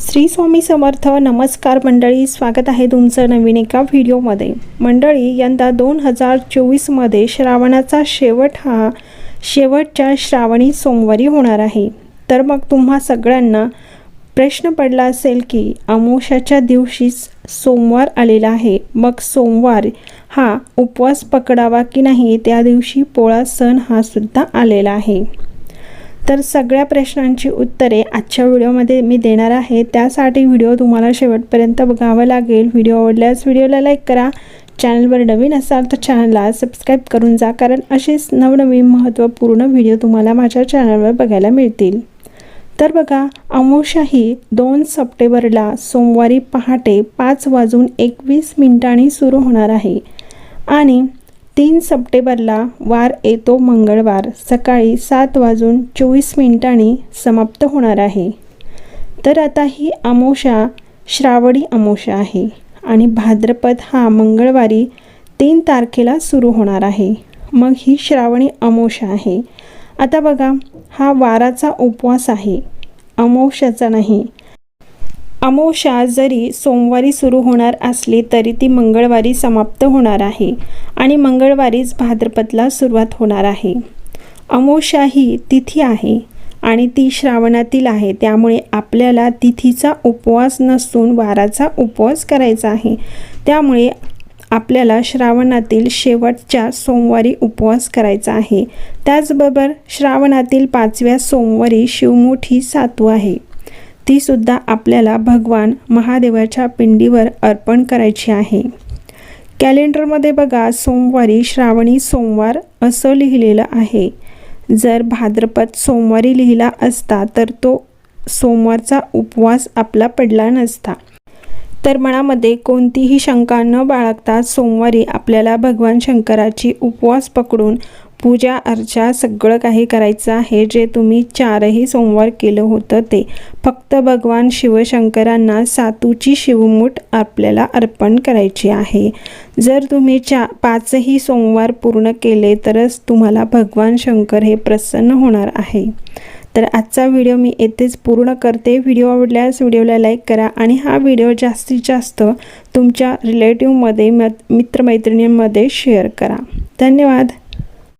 श्री स्वामी समर्थ नमस्कार मंडळी स्वागत आहे तुमचं नवीन एका व्हिडिओमध्ये. मंडळी यंदा दोन हजार चोवीसमध्ये श्रावणाचा शेवट हा शेवटच्या श्रावणी सोमवारी होणार आहे. तर मग तुम्हा सगळ्यांना प्रश्न पडला असेल की अमोशाच्या दिवशीच सोमवार आलेला आहे. मग सोमवार हा उपवास पकडावा की नाही त्या दिवशी पोळा सण हा सुद्धा आलेला आहे. तर सगळ्या प्रश्नांची उत्तरे आजच्या व्हिडिओमध्ये मी देणार आहे. त्यासाठी व्हिडिओ तुम्हाला शेवटपर्यंत बघावा लागेल. व्हिडिओ आवडल्यास व्हिडिओला लाईक करा. चॅनलवर नवीन असाल तर चॅनलला सबस्क्राईब करून जा कारण असेच नवनवीन महत्त्वपूर्ण व्हिडिओ तुम्हाला माझ्या चॅनलवर बघायला मिळतील. तर बघा अमोशाही ही दोन सप्टेंबरला सोमवारी पहाटे पाच वाजून एकवीस मिनिटांनी सुरू होणार आहे. आणि तीन सप्टेंबरला वार येतो मंगळवार सकाळी सात वाजून चोवीस मिनिटांनी समाप्त होणार आहे. तर आता ही अमोषा श्रावणी अमोषा आहे आणि भाद्रपद हा मंगळवारी तीन तारखेला सुरू होणार आहे. मग ही श्रावणी अमोषा आहे. आता बघा हा वाराचा उपवास आहे. अमोषाचा नाही अमावस्या जरी सोमवारी सुरू होणार असली तरी ती मंगळवारी समाप्त होणार आहे आणि मंगळवारीच भाद्रपदला सुरुवात होणार आहे. अमावस्या ही तिथी आहे आणि ती श्रावणातील आहे त्यामुळे आपल्याला तिथीचा उपवास नसून वाराचा उपवास करायचा आहे. त्यामुळे आपल्याला श्रावणातील शेवटच्या सोमवारी उपवास करायचा आहे. त्याचबरोबर श्रावणातील पाचव्या सोमवारी शिवमोठी सातू आहे. ती सुद्धा आपल्याला भगवान महादेवाच्या पिंडीवर अर्पण करायची आहे. कॅलेंडरमध्ये बघा सोमवारी श्रावणी सोमवार असं लिहिलेलं आहे. जर भाद्रपद सोमवारी लिहिला असता तर तो सोमवारचा उपवास आपला पडला नसता. तर मनामध्ये कोणतीही शंका न बाळगता सोमवारी आपल्याला भगवान शंकराची उपवास पकडून पूजा अर्चा सगळं काही करायचं आहे. जे तुम्ही चारही सोमवार केलं होतं ते. फक्त भगवान शिवशंकरांना सातूची शिवमूठ आपल्याला अर्पण करायची आहे. जर तुम्ही चा पाचही सोमवार पूर्ण केले तरच तुम्हाला भगवान शंकर हे प्रसन्न होणार आहे. तर आजचा व्हिडिओ मी येथेच पूर्ण करते. व्हिडिओ आवडल्यास व्हिडिओला लाईक करा आणि हा व्हिडिओ जास्तीत जास्त तुमच्या रिलेटिव्हमध्ये म मित्रमैत्रिणींमध्ये शेअर करा. धन्यवाद.